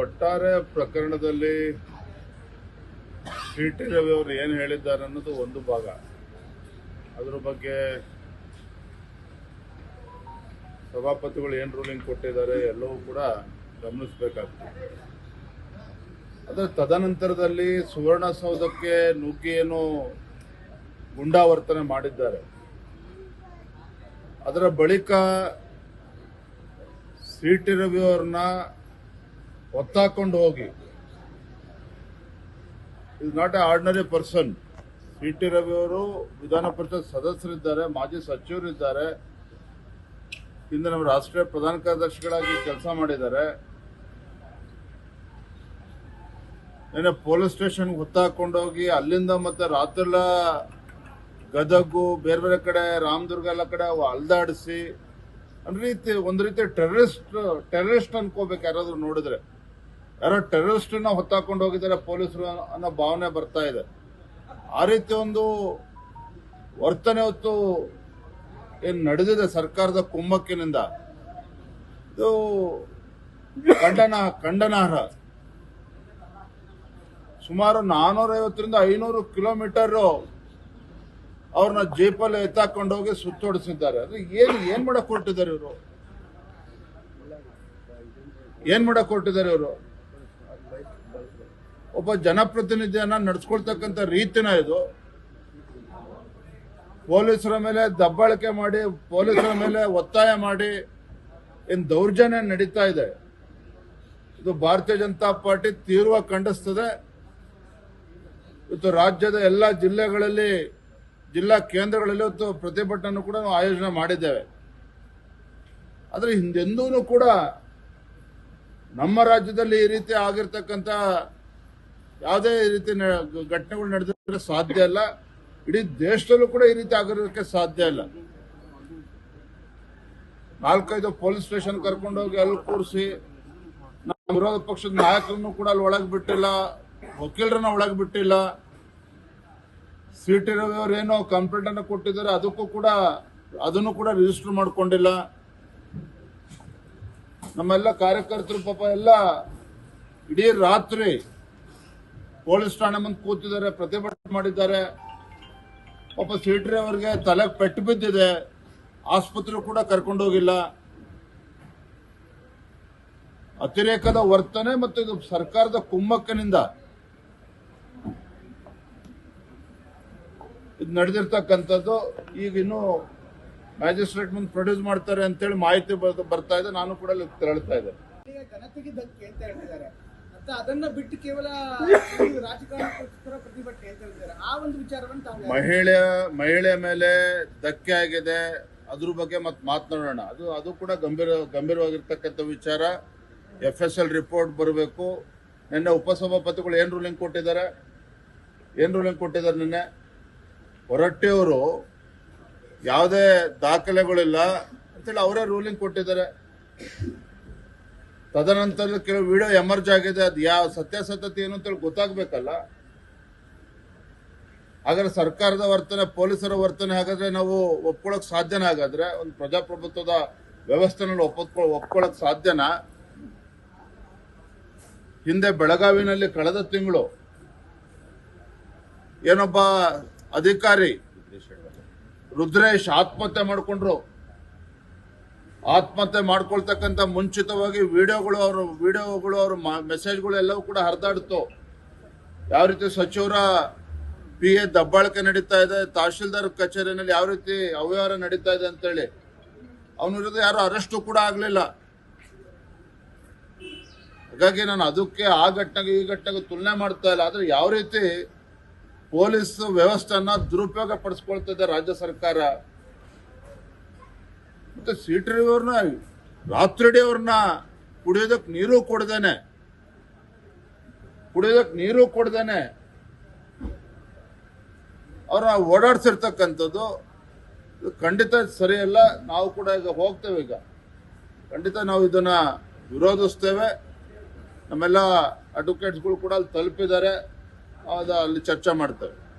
ಒಟ್ಟಾರೆ ಪ್ರಕರಣದಲ್ಲಿ C T Ravi ಅವರು ಏನು ಹೇಳಿದ್ದಾರೆ ಅನ್ನೋದು ಒಂದು ಭಾಗ. ಅದ್ರ ಬಗ್ಗೆ ಸಭಾಪತಿಗಳು ಏನು ರೂಲಿಂಗ್ ಕೊಟ್ಟಿದ್ದಾರೆ ಎಲ್ಲವೂ ಕೂಡ ಗಮನಿಸಬೇಕಾಗ್ತದೆ. ಅದರ ತದನಂತರದಲ್ಲಿ ಸುವರ್ಣಸೌಧಕ್ಕೆ ನುಗ್ಗಿ ಏನು ಗುಂಡಾವರ್ತನೆ ಮಾಡಿದ್ದಾರೆ. ಅದರ ಬಳಿಕ ಸಿ ಟಿ ರವಿ ಅವ್ರನ್ನ ಒತ್ತಾಕೊಂಡು ಹೋಗಿ. Is not a ordinary person C T Ravi ಅವರು ವಿಧಾನ ಪರಿಷತ್ ಸದಸ್ಯರಿದ್ದಾರೆ, ಮಾಜಿ ಸಚಿವರಿದ್ದಾರೆ. ಹಿಂದೆ ನಮ್ಮ ರಾಷ್ಟ್ರೀಯ ಪ್ರಧಾನ ಕಾರ್ಯದರ್ಶಿಗಳಾಗಿ ಕೆಲಸ ಮಾಡಿದ್ದಾರೆ. ನಿನ್ನೆ ಪೊಲೀಸ್ ಸ್ಟೇಷನ್ಗೆ ಹೊತ್ತಾಕೊಂಡೋಗಿ ಅಲ್ಲಿಂದ ಮತ್ತೆ ರಾತ್ರೆಲ್ಲ ಗದಗು, ಬೇರೆ ಬೇರೆ ಕಡೆ, ರಾಮದುರ್ಗ ಎಲ್ಲ ಕಡೆ ಅಲ್ದಾಡಿಸಿ ಅಂದ್ರೆ ರೀತಿ, ಒಂದು ರೀತಿ ಟೆರರಿಸ್ಟ್ ಟೆರರಿಸ್ಟ್ ಅನ್ಕೋಬೇಕು ಯಾರಾದ್ರೂ ನೋಡಿದ್ರೆ. ಯಾರೋ ಟೆರರಿಸ್ಟನ್ನ ಹೊತ್ತಾಕೊಂಡು ಹೋಗಿದ್ದಾರೆ, ಪೊಲೀಸರು ಅನ್ನೋ ಭಾವನೆ ಬರ್ತಾ ಇದೆ. ಆ ರೀತಿ ಒಂದು ವರ್ತನೆ ಹೊತ್ತು ಏನು ನಡೆದಿದೆ ಸರ್ಕಾರದ ಕುಂಭಕ್ಕಿನಿಂದ ಇದು ಖಂಡನ, ಖಂಡನಾರ್ಹ. ಸುಮಾರು ನಾನೂರೈವತ್ತರಿಂದ ಐನೂರು ಕಿಲೋಮೀಟರ್ ಅವ್ರನ್ನ ಜೀಪಲ್ಲಿ ಎತ್ತಾಕೊಂಡು ಹೋಗಿ ಸುತ್ತೋಡಿಸಿದ್ದಾರೆ. ಅದು ಏನು ಏನು ಮಾಡಕ್ ಕೊಟ್ಟಿದ್ದಾರೆ ಇವರು? ಏನು ಮಾಡಕ್ ಕೊಟ್ಟಿದ್ದಾರೆ ಇವರು? ಒಬ್ಬ ಜನಪ್ರತಿನಿಧಿಯನ್ನ ನಡ್ಸ್ಕೊಳ್ತಕ್ಕಂಥ ರೀತಿನ ಇದು. ಪೊಲೀಸರ ಮೇಲೆ ದಬ್ಬಾಳಿಕೆ ಮಾಡಿ, ಪೊಲೀಸರ ಮೇಲೆ ಒತ್ತಾಯ ಮಾಡಿ ಏನು ದೌರ್ಜನ್ಯ ನಡೀತಾ ಇದೆ. ಇದು ಭಾರತೀಯ ಜನತಾ ಪಾರ್ಟಿ ತೀವ್ರ ಖಂಡಿಸ್ತದೆ. ಇವತ್ತು ರಾಜ್ಯದ ಎಲ್ಲ ಜಿಲ್ಲೆಗಳಲ್ಲಿ, ಜಿಲ್ಲಾ ಕೇಂದ್ರಗಳಲ್ಲಿ ಇವತ್ತು ಪ್ರತಿಭಟನೆ ಕೂಡ ನಾವು ಆಯೋಜನೆ ಮಾಡಿದ್ದೇವೆ. ಆದರೆ ಹಿಂದೆಂದೂ ಕೂಡ ನಮ್ಮ ರಾಜ್ಯದಲ್ಲಿ ಈ ರೀತಿ ಆಗಿರ್ತಕ್ಕಂಥ ಯಾವುದೇ ರೀತಿ ಘಟನೆಗಳು ನಡೆದಿದ್ರೆ ಸಾಧ್ಯ ಇಲ್ಲ. ಇಡೀ ದೇಶದಲ್ಲೂ ಕೂಡ ಈ ರೀತಿ ಆಗಿರೋದಕ್ಕೆ ಸಾಧ್ಯ ಇಲ್ಲ. ನಾಲ್ಕೈದು ಪೊಲೀಸ್ ಸ್ಟೇಷನ್ ಕರ್ಕೊಂಡೋಗಿ ಅಲ್ಲಿ ಕೂರಿಸಿ, ನಮ್ಮ ವಿರೋಧ ಪಕ್ಷದ ನಾಯಕರನ್ನು ಕೂಡ ಅಲ್ಲಿ ಒಳಗೆ ಬಿಟ್ಟಿಲ್ಲ, ವಕೀಲರನ್ನ ಒಳಗೆ ಬಿಟ್ಟಿಲ್ಲ. ಸೀಟ್ ಟಿ ರವಿ ಏನೋ ಕಂಪ್ಲೇಂಟ್ ಅನ್ನು ಕೊಟ್ಟಿದ್ದಾರೆ, ಅದಕ್ಕೂ ಕೂಡ ಅದನ್ನು ಕೂಡ ರಿಜಿಸ್ಟರ್ ಮಾಡ್ಕೊಂಡಿಲ್ಲ. ನಮ್ಮೆಲ್ಲ ಕಾರ್ಯಕರ್ತರು ಪಾಪ ಎಲ್ಲ ಇಡೀ ರಾತ್ರಿ ಪೊಲೀಸ್ ಠಾಣೆ ಮುಂದೆ ಕೂತಿದ್ದಾರೆ, ಪ್ರತಿಭಟನೆ ಮಾಡಿದ್ದಾರೆ. ಪಾಪ ಸಿ ಟಿ ಅವರಿಗೆ ತಲೆ ಪೆಟ್ಟು ಬಿದ್ದಿದೆ. ಆಸ್ಪತ್ರೆ ಕೂಡ ಕರ್ಕೊಂಡೋಗಿಲ್ಲ ಅತಿರೇಕದ ವರ್ತನೆ ಮತ್ತು ಇದು ಸರ್ಕಾರದ ಕುಮ್ಮಕ್ಕನಿಂದ. ಇದು ನಡೆದಿರ್ತಕ್ಕಂಥದ್ದು. ಈಗ ಇನ್ನು ಮ್ಯಾಜಿಸ್ಟ್ರೇಟ್ ಮುಂದೆ ಪ್ರೊಡ್ಯೂಸ್ ಮಾಡ್ತಾರೆ ಅಂತೇಳಿ ಮಾಹಿತಿ ಬರ್- ಬರ್ತಾ ಇದೆ. ನಾನು ಕೂಡ ತೆರಳ್ತಾ ಇದ್ದೆ ಮಹಿಳೆ ಮಹಿಳೆ ಮೇಲೆ ಧಕ್ಕೆ ಆಗಿದೆ. ಅದ್ರ ಬಗ್ಗೆ ಮತ್ತೆ ಮಾತನಾಡೋಣ. ಅದು ಅದು ಕೂಡ ಗಂಭೀರ, ಗಂಭೀರವಾಗಿರ್ತಕ್ಕಂಥ ವಿಚಾರ. ಎಫ್ ಎಸ್ ಎಲ್ ರಿಪೋರ್ಟ್ ಬರಬೇಕು. ನಿನ್ನೆ ಉಪಸಭಾಪತಿಗಳು ಏನು ರೂಲಿಂಗ್ ಕೊಟ್ಟಿದ್ದಾರೆ? ಏನು ರೂಲಿಂಗ್ ಕೊಟ್ಟಿದ್ದಾರೆ ನಿನ್ನೆ? ಹೊರಟ್ಟಿಯವರು ಯಾವುದೇ ದಾಖಲೆಗಳಿಲ್ಲ. ಅಂತೇಳಿ ಅವರೇ ರೂಲಿಂಗ್ ಕೊಟ್ಟಿದ್ದಾರೆ. ತದನಂತರ ಕೆಲವು ವಿಡಿಯೋ ಎಮರ್ಜ್ ಆಗಿದೆ, ಅದು ಯಾವ ಸತ್ಯಾಸತ್ಯತೆ ಏನು ಅಂತೇಳಿ ಗೊತ್ತಾಗ್ಬೇಕಲ್ಲ. ಹಾಗಾದ್ರೆ ಸರ್ಕಾರದ ವರ್ತನೆ, ಪೊಲೀಸರ ವರ್ತನೆ ಹಾಗಾದ್ರೆ ನಾವು ಒಪ್ಕೊಳಕ್ ಸಾಧ್ಯನ? ಹಾಗಾದ್ರೆ ಒಂದು ಪ್ರಜಾಪ್ರಭುತ್ವದ ವ್ಯವಸ್ಥೆನಲ್ಲಿ ಒಪ್ಪಿಕೊ ಒಪ್ಕೊಳಕ್ ಸಾಧ್ಯನಾ? ಹಿಂದೆ ಬೆಳಗಾವಿನಲ್ಲಿ ಕಳೆದ ತಿಂಗಳು ಏನೊಬ್ಬ ಅಧಿಕಾರಿ ರುದ್ರೇಶ್ ಆತ್ಮಹತ್ಯೆ ಮಾಡ್ಕೊಂಡ್ರು. ಆತ್ಮಹತ್ಯೆ ಮಾಡ್ಕೊಳ್ತಕ್ಕಂಥ ಮುಂಚಿತವಾಗಿ ವಿಡಿಯೋಗಳು ಅವರು, ವಿಡಿಯೋಗಳು ಅವ್ರ ಮೆಸೇಜ್ಗಳು ಎಲ್ಲವೂ ಕೂಡ ಹರಿದಾಡ್ತು. ಯಾವ ರೀತಿ ಸಚಿವರ ಪಿ ಎ ದಬ್ಬಾಳಿಕೆ ನಡೀತಾ ಇದೆ, ತಹಶೀಲ್ದಾರ್ ಕಚೇರಿನಲ್ಲಿ ಯಾವ ರೀತಿ ಅವ್ಯವಹಾರ ನಡೀತಾ ಇದೆ ಅಂತೇಳಿ, ಅವನ ವಿರುದ್ಧ ಯಾರು ಅರೆಸ್ಟು ಕೂಡ ಆಗಲಿಲ್ಲ. ಹಾಗಾಗಿ ನಾನು ಅದಕ್ಕೆ ಆ ಘಟನೆಗೆ ಈ ಘಟನೆಗೆ ತುಲನೆ ಮಾಡ್ತಾ ಇಲ್ಲ. ಆದರೆ ಯಾವ ರೀತಿ ಪೊಲೀಸ್ ವ್ಯವಸ್ಥೆಯನ್ನ ದುರುಪಯೋಗ ಪಡಿಸ್ಕೊಳ್ತಿದೆ ರಾಜ್ಯ ಸರ್ಕಾರ ಮತ್ತೆ ಅವ್ರನ್ನ ರಾತ್ರಿಡಿ ಅವ್ರನ್ನ ಕುಡಿಯೋದಕ್ಕೆ ನೀರು ಕೊಡ್ದೇನೆ. ಕುಡಿಯೋದಕ್ಕೆ ನೀರು ಕೊಡ್ದೇನೆ. ಅವ್ರನ್ನ ಓಡಾಡ್ಸಿರ್ತಕ್ಕಂಥದ್ದು ಖಂಡಿತ ಸರಿಯಲ್ಲ ನಾವು ಕೂಡ ಈಗ ಹೋಗ್ತೇವೆ ಈಗ. ಖಂಡಿತ ನಾವು ಇದನ್ನ ವಿರೋಧಿಸ್ತೇವೆ. ನಮ್ಮೆಲ್ಲ ಅಡ್ವೊಕೇಟ್ಸ್ಗಳು ಕೂಡ ಅಲ್ಲಿ ತಲುಪಿದ್ದಾರೆ. ಅದು ಅಲ್ಲಿ ಚರ್ಚೆ ಮಾಡ್ತೇವೆ.